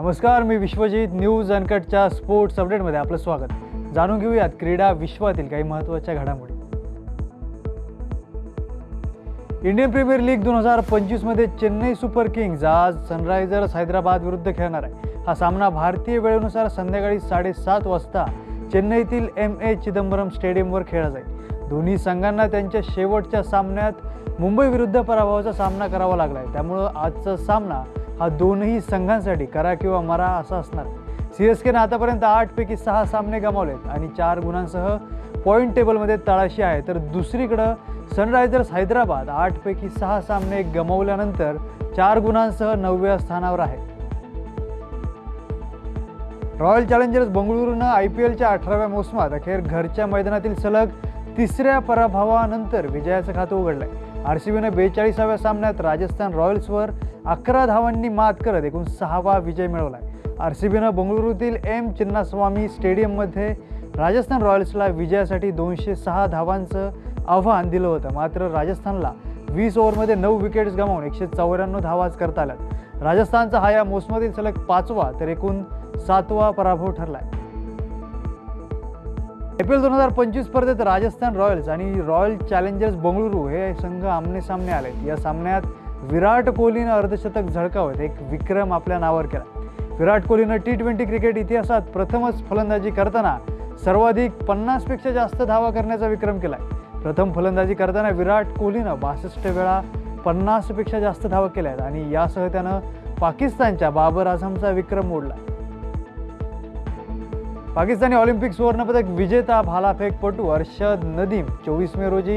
नमस्कार मी विश्वजित न्यूज अनकटच्या स्पोर्ट्स अपडेटमध्ये आपलं स्वागत. जाणून घेऊयात क्रीडा विश्वातील काही महत्त्वाच्या घडामोडी. इंडियन प्रीमियर लीग दोन हजार पंचवीसमध्ये चेन्नई सुपर किंग्ज आज सनरायझर्स हैदराबाद विरुद्ध खेळणार आहे. हा सामना भारतीय वेळेनुसार संध्याकाळी साडेसात वाजता चेन्नईतील एम ए चिदंबरम स्टेडियमवर खेळला जाईल. दोन्ही संघांना त्यांच्या शेवटच्या सामन्यात मुंबई विरुद्ध पराभवाचा सामना करावा लागला आहे त्यामुळं आजचा सामना हा दोनही संघांसाठी करा किंवा मरा असा असणार. सी एस केनं आतापर्यंत आठपैकी सहा सामने गमावलेत आणि चार गुणांसह पॉईंट टेबलमध्ये तळाशी आहे. तर दुसरीकडं सनरायझर्स हैदराबाद आठपैकी सहा सामने गमावल्यानंतर चार गुणांसह नवव्या स्थानावर आहे रॉयल चॅलेंजर्स बंगळुरूनं आय पी एलच्या अठराव्या मोसमात अखेर घरच्या मैदानातील सलग तिसऱ्या पराभवानंतर विजयाचं खातं उघडलंय. आर सी बीनं बेचाळीसाव्या सामन्यात राजस्थान रॉयल्सवर अकरा धावांनी मात करत एकूण सहावा विजय मिळवलाय. आर सी बीनं बंगळुरूतील एम चिन्नास्वामी स्टेडियममध्ये राजस्थान रॉयल्सला विजयासाठी दोनशे सहा धावांचं आव्हान दिलं होतं. मात्र राजस्थानला वीस ओव्हरमध्ये नऊ विकेट्स गमावून एकशे चौऱ्याण्णव धावाच करता आल्यात राजस्थानचा हा या मोसमातील सलग पाचवा तर एकूण सातवा पराभव ठरलाय. एप्रिल पी एल दोन हजार पंचवीस स्पर्धेत राजस्थान रॉयल्स आणि रॉयल चॅलेंजर्स बंगळुरू हे संघ आमने सामने आले या सामन्यात विराट कोहलीनं अर्धशतक झळकावत एक विक्रम आपल्या नावावर केला. विराट कोहलीनं टी ट्वेंटी क्रिकेट इतिहासात प्रथमच फलंदाजी करताना सर्वाधिक पन्नासपेक्षा जास्त धावा करण्याचा विक्रम केलाय. प्रथम फलंदाजी करताना विराट कोहलीनं बासष्ट वेळा पन्नासपेक्षा जास्त धावा केल्या आहेत आणि यासह त्यानं पाकिस्तानच्या बाबर आझमचा विक्रम मोडला. पाकिस्तानी ऑलिम्पिक सुवर्णपदक विजेता भालाफेकपटू अर्षद नदीम चोवीस मे रोजी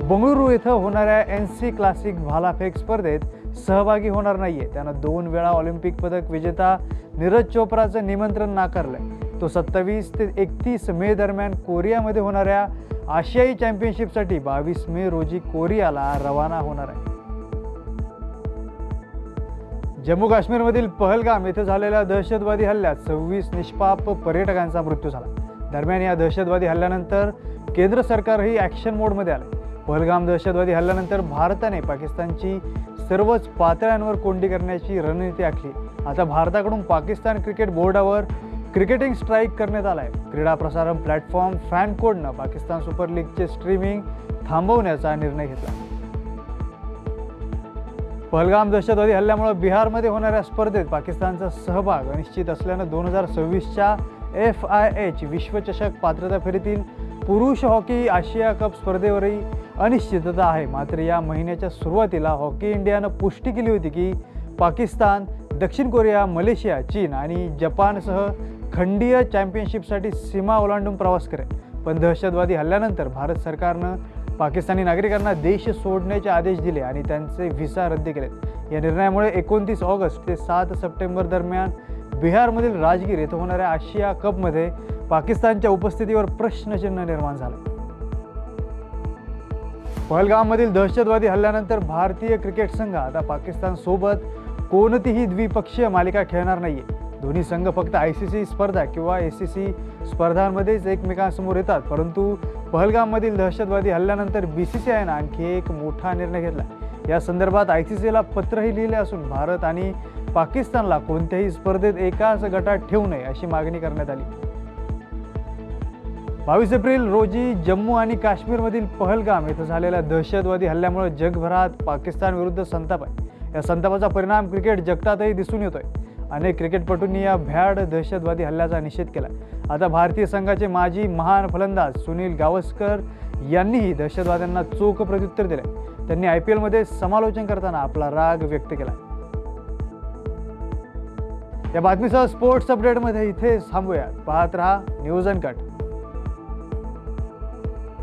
बंगळुरू इथं होणाऱ्या एन सी क्लासिक भालाफेक स्पर्धेत सहभागी होणार नाहीये. त्यानं दोन वेळा ऑलिम्पिक पदक विजेता नीरज चोप्राचं निमंत्रण नाकारलंय. तो सत्तावीस ते एकतीस मे दरम्यान कोरियामध्ये होणाऱ्या आशियाई चॅम्पियनशिपसाठी बावीस मे रोजी कोरियाला रवाना होणार आहे. जम्मू काश्मीरमधील पहलगाम येथे झालेल्या दहशतवादी हल्ल्यात सव्वीस निष्पाप पर्यटकांचा मृत्यू झाला. दरम्यान या दहशतवादी हल्ल्यानंतर केंद्र सरकारही ॲक्शन मोडमध्ये आले. पहलगाम दहशतवादी हल्ल्यानंतर भारताने पाकिस्तानची सर्वच पातळ्यांवर कोंडी करण्याची रणनीती आखली. आता भारताकडून पाकिस्तान क्रिकेट बोर्डावर क्रिकेटिंग स्ट्राईक करण्यात आला आहे क्रीडा प्रसारण प्लॅटफॉर्म फॅन कोडनं पाकिस्तान सुपर लीगचे स्ट्रीमिंग थांबवण्याचा निर्णय घेतला. पहलगाम दहशतवादी हल्ल्यामुळे बिहारमध्ये होणाऱ्या स्पर्धेत पाकिस्तानचा सहभाग अनिश्चित असल्यानं दोन हजार सव्वीसच्या एफ आय एच विश्वचषक पात्रता फेरीतील पुरुष हॉकी आशिया कप स्पर्धेवरही अनिश्चितता आहे. मात्र या महिन्याच्या सुरुवातीला हॉकी इंडियानं पुष्टी केली होती की पाकिस्तान दक्षिण कोरिया मलेशिया चीन आणि जपानसह खंडीय चॅम्पियनशिपसाठी सीमा ओलांडून प्रवास करेल. पण दहशतवादी हल्ल्यानंतर भारत सरकारनं पाकिस्तानी नागरिकांना देश सोडण्याचे आदेश दिले आणि त्यांचे व्हिसा रद्द केलेत या निर्णयामुळे एकोणतीस ऑगस्ट ते सात सप्टेंबर दरम्यान बिहारमधील राजगीर येथे होणाऱ्या आशिया कपमध्ये पाकिस्तानच्या उपस्थितीवर प्रश्नचिन्ह निर्माण झालं. पहलगाममधील दहशतवादी हल्ल्यानंतर भारतीय क्रिकेट संघ आता पाकिस्तानसोबत कोणतीही द्विपक्षीय मालिका खेळणार नाहीये. दोन्ही संघ फक्त आय सी सी स्पर्धा किंवा ए सी सी स्पर्धांमध्येच एकमेकांसमोर येतात. परंतु पहलगाममधील दहशतवादी हल्ल्यानंतर बी सी सी आयनं आणखी एक मोठा निर्णय घेतला. या संदर्भात आय सी सीला पत्रही लिहिले असून भारत आणि पाकिस्तानला कोणत्याही स्पर्धेत एकाच गटात ठेवू नये अशी मागणी करण्यात आली. बावीस एप्रिल रोजी जम्मू आणि काश्मीरमधील पहलगाम येथे झालेल्या दहशतवादी हल्ल्यामुळे जगभरात पाकिस्तान विरुद्ध संताप आहे. या संतापाचा परिणाम क्रिकेट जगतातही दिसून येतोय. अनेक क्रिकेटपटूंनी या भ्याड दहशतवादी हल्ल्याचा निषेध केला. आता भारतीय संघाचे माजी महान फलंदाज सुनील गावस्कर यांनीही दहशतवाद्यांना चोख प्रत्युत्तर दिले. त्यांनी आय पी एलमध्ये समालोचन करताना आपला राग व्यक्त केला. या बातमीसह स्पोर्ट्स अपडेटमध्ये इथे थांबूया पाहत रहा न्यूज अँड कट